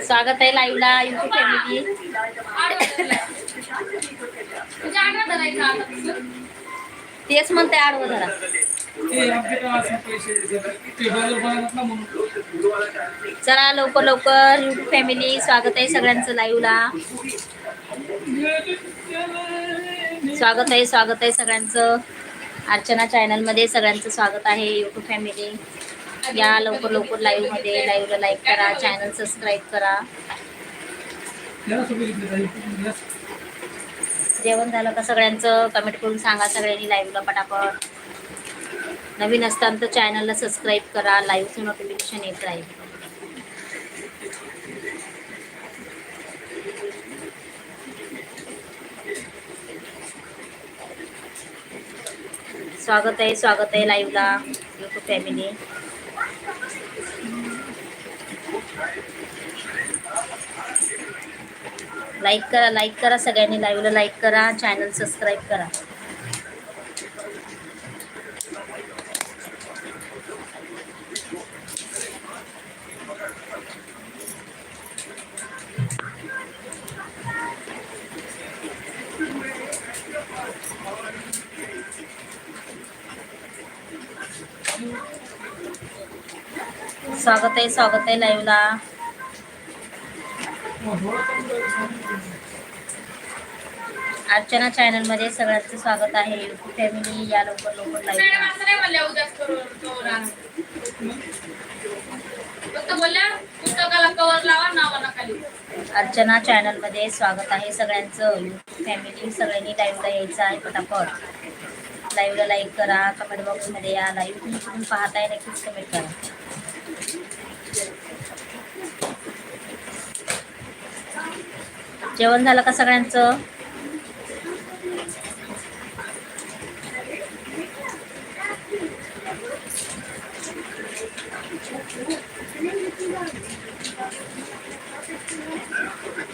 स्वागत आहे लाईव्हला युट्यूब फॅमिली तेच म्हणते आडवं धरा. चला लवकर लवकर युट्यूब फॅमिली स्वागत आहे सगळ्यांचं लाईव्हला. स्वागत आहे स्वागत आहे सगळ्यांचं. अर्चना चॅनलमध्ये सगळ्यांचं स्वागत आहे युट्यूब फॅमिली या लवकर लवकर लाईव्हमध्ये लाईव्हला लाईक करा चॅनल सबस्क्राईब करा. जेवण झालं का सगळ्यांचं? कमेंट करून सांगा सगळ्यांनी लाईव्हला पटापट. नवीन असताना तर चॅनलला सबस्क्राईब करा लाईव्हचं नोटिफिकेशन येत राहील. स्वागत आहे स्वागत आहे लाईव्हला युट्यूब फॅमिली लाईक करा लाईक करा सगळ्यांनी लाईव्हला लाईक करा चॅनल सबस्क्राईब करा. स्वागत आहे स्वागत आहे लाईव्हला अर्चना चॅनलमध्ये सगळ्यांचं स्वागत आहे. युट्यूब फॅमिली या लवकर लवकर लाईव्ह अर्चना चॅनलमध्ये स्वागत आहे सगळ्यांचं. युट्यूब फॅमिली सगळ्यांनी लाईव्हला यायचं आहे पटापट. लाईव्हला लाईक करा कमेंट बॉक्समध्ये या. लाईव्ह तुम्ही पाहताय नक्कीच कमेंट करा. जेवण झालं का सगळ्यांचं?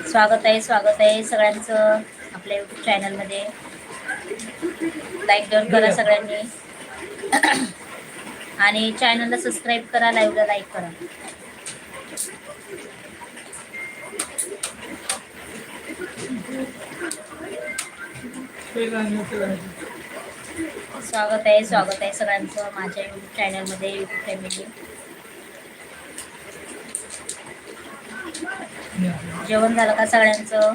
स्वागत आहे स्वागत आहे सगळ्यांचं आपल्या युट्यूब चॅनलमध्ये लाईक डाऊन करा सगळ्यांनी. आणि चॅनलला सबस्क्राईब करा लाईव्हला लाईक करा. स्वागत आहे स्वागत आहे सगळ्यांचं माझ्या युट्यूब चॅनलमध्ये युट्यूब फॅमिली जेवण झालं का सगळ्यांचं?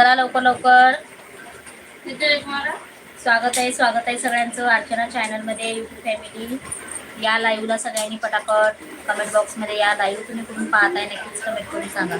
चला लवकर लवकर. स्वागत आहे स्वागत आहे सगळ्यांचं अर्चना चॅनलमध्ये युट्यूब फॅमिली या लाईव्हला सगळ्यांनी पटापट कमेंट बॉक्समध्ये या लाईव्ह तुम्ही कुठून पाहताय नक्कीच कमेंट करून सांगा.